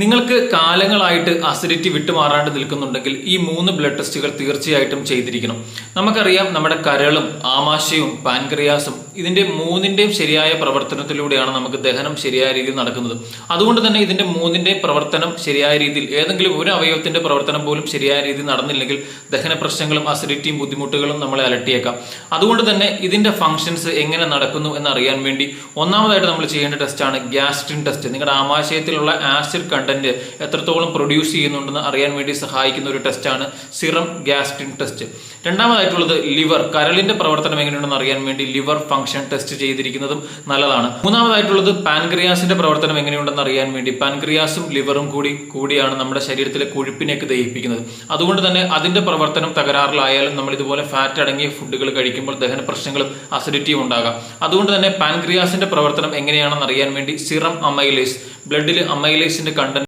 നിങ്ങൾക്ക് കാലങ്ങളായിട്ട് അസിഡിറ്റി വിട്ടുമാറാണ്ട് നിൽക്കുന്നുണ്ടെങ്കിൽ ഈ മൂന്ന് ബ്ലഡ് ടെസ്റ്റുകൾ തീർച്ചയായിട്ടും ചെയ്തിരിക്കണം. നമുക്കറിയാം നമ്മുടെ കരളും ആമാശയവും പാൻക്രിയാസും ഇതിന്റെ മൂന്നിന്റെയും ശരിയായ പ്രവർത്തനത്തിലൂടെയാണ് നമുക്ക് ദഹനം ശരിയായ രീതിയിൽ നടക്കുന്നത്. അതുകൊണ്ട് തന്നെ ഇതിന്റെ മൂന്നിന്റെയും പ്രവർത്തനം ശരിയായ രീതിയിൽ ഏതെങ്കിലും ഒരു അവയവത്തിന്റെ പ്രവർത്തനം പോലും ശരിയായ രീതിയിൽ നടന്നില്ലെങ്കിൽ ദഹന പ്രശ്നങ്ങളും അസിഡിറ്റിയും ബുദ്ധിമുട്ടുകളും നമ്മളെ അലട്ടിയേക്കാം. അതുകൊണ്ട് തന്നെ ഇതിന്റെ ഫങ്ഷൻസ് എങ്ങനെ നടക്കുന്നു എന്നറിയാൻ വേണ്ടി ഒന്നാമതായിട്ട് നമ്മൾ ചെയ്യേണ്ട ടെസ്റ്റാണ് ഗ്യാസ്ട്രിൻ ടെസ്റ്റ് നിങ്ങളുടെ ആമാശയത്തിലുള്ള ആസിഡ് കണ്ടന്റ് എത്രത്തോളം പ്രൊഡ്യൂസ് ചെയ്യുന്നുണ്ടെന്ന് അറിയാൻ വേണ്ടി സഹായിക്കുന്ന ഒരു ടെസ്റ്റാണ് സിറം ഗ്യാസ്ട്രിൻ ടെസ്റ്റ് രണ്ടാമതായിട്ടുള്ളത് ലിവർ കരളിന്റെ പ്രവർത്തനം എങ്ങനെയുണ്ടെന്ന് അറിയാൻ വേണ്ടി ലിവർ ഫംഗ്ഷൻ ടെസ്റ്റ് ചെയ്തിരിക്കുന്നതും നല്ലതാണ്. മൂന്നാമതായിട്ടുള്ളത് പാൻക്രിയാസിന്റെ പ്രവർത്തനം എങ്ങനെയുണ്ടെന്ന് അറിയാൻ വേണ്ടി പാൻക്രിയാസും ലിവറും കൂടി കൂടിയാണ് നമ്മുടെ ശരീരത്തിലെ കൊഴുപ്പിനെയൊക്കെ ദഹിപ്പിക്കുന്നത്. അതുകൊണ്ട് തന്നെ അതിന്റെ പ്രവർത്തനം തകരാറിലായാലും നമ്മൾ ഇതുപോലെ ഫാറ്റ് അടങ്ങിയ ഫുഡുകൾ കഴിക്കുമ്പോൾ ദഹന പ്രശ്നങ്ങളും അസിഡിറ്റിയും ഉണ്ടാകാം. അതുകൊണ്ട് തന്നെ പാൻക്രിയാസിന്റെ പ്രവർത്തനം എങ്ങനെയാണെന്ന് അറിയാൻ വേണ്ടി സിറം അമൈലേസ് ബ്ലഡിൽ അമൈലേസിന്റെ കണ്ടന്റ്